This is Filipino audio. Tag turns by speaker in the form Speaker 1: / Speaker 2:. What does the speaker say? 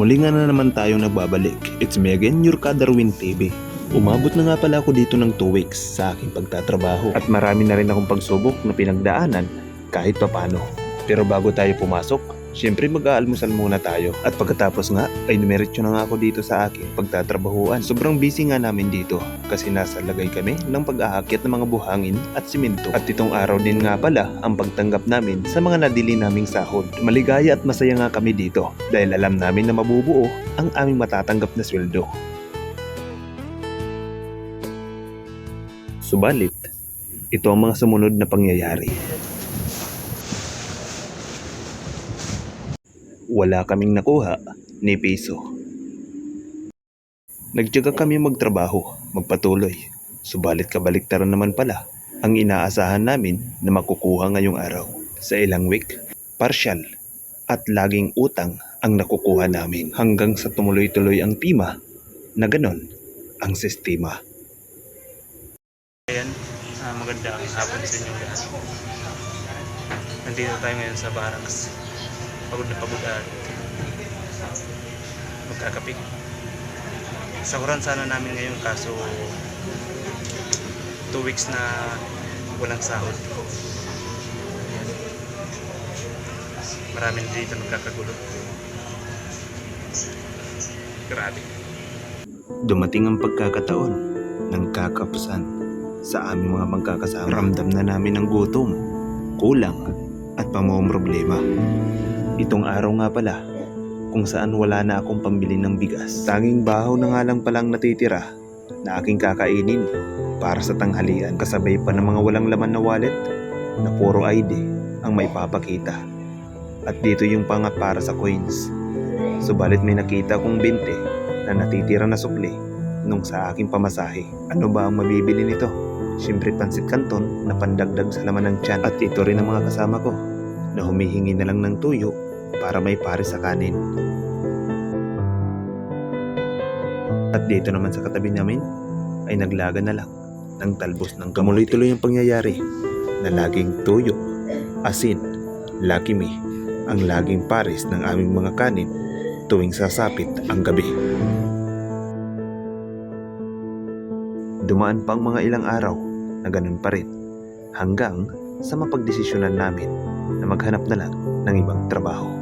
Speaker 1: Muli nga na naman tayong nagbabalik. It's me again, your Kadarwin TV. Umabot na nga pala ako dito ng 2 weeks sa aking pagtatrabaho. At marami na rin akong pagsubok na pinagdaanan kahit papano. Pero bago tayo pumasok, syempre mag-aalmusal muna tayo. At pagkatapos nga, ay numeritso na nga ako dito sa aking pagtatrabahuan. Sobrang busy nga namin dito kasi nasa lagay kami ng pag-aakit ng mga buhangin at simento. At itong araw din nga pala ang pagtanggap namin sa mga nadili naming sahod. Maligaya at masaya nga kami dito dahil alam namin na mabubuo ang aming matatanggap na sweldo. Subalit, ito ang mga sumunod na pangyayari. Wala kaming nakuha ni piso. Nagtyaga kami magtrabaho, magpatuloy. Subalit kabaliktaran naman pala ang inaasahan namin na makukuha ngayong araw. Sa ilang week, partial at laging utang ang nakukuha namin hanggang sa tumuloy-tuloy ang tima na ganon ang sistema.
Speaker 2: Ayan, ah, magandang hapon sa inyo lahat. Nandito tayo ngayon sa barracks. Pagod na pagod at magkakape. Sakuran sana namin ngayon kaso 2 weeks na walang sahod. Ayan. Marami na dito nagkakagulo. Grabe.
Speaker 1: Dumating ang pagkakataon ng kakapusan sa aming mga magkakasama. Ramdam na namin ang gutom, kulang at problema. Itong araw nga pala, kung saan wala na akong pambili ng bigas. Tanging bahaw na nga lang palang natitira na aking kakainin para sa tanghalian kasabay pa ng mga walang laman na wallet na puro ID ang may papakita. At dito yung pangat para sa coins. Subalit may nakita kong 20 na natitira na sukli nung sa aking pamasahe. Ano ba ang mabibili nito? Siyempre pansit kanton na pandagdag sa laman ng tiyan at ito rin ang mga kasama ko na humihingi na lang ng tuyo para may pare sa kanin. At dito naman sa katabi namin ay naglaga na lang ng talbos ng kamuloy-tuloy ang pangyayari na laging tuyo, asin, me ang laging pares ng aming mga kanin tuwing sasapit ang gabi. Dumaan pang mga ilang araw na ganun pa rin hanggang sa mapagdesisyonan namin na maghanap na lang ng ibang trabaho.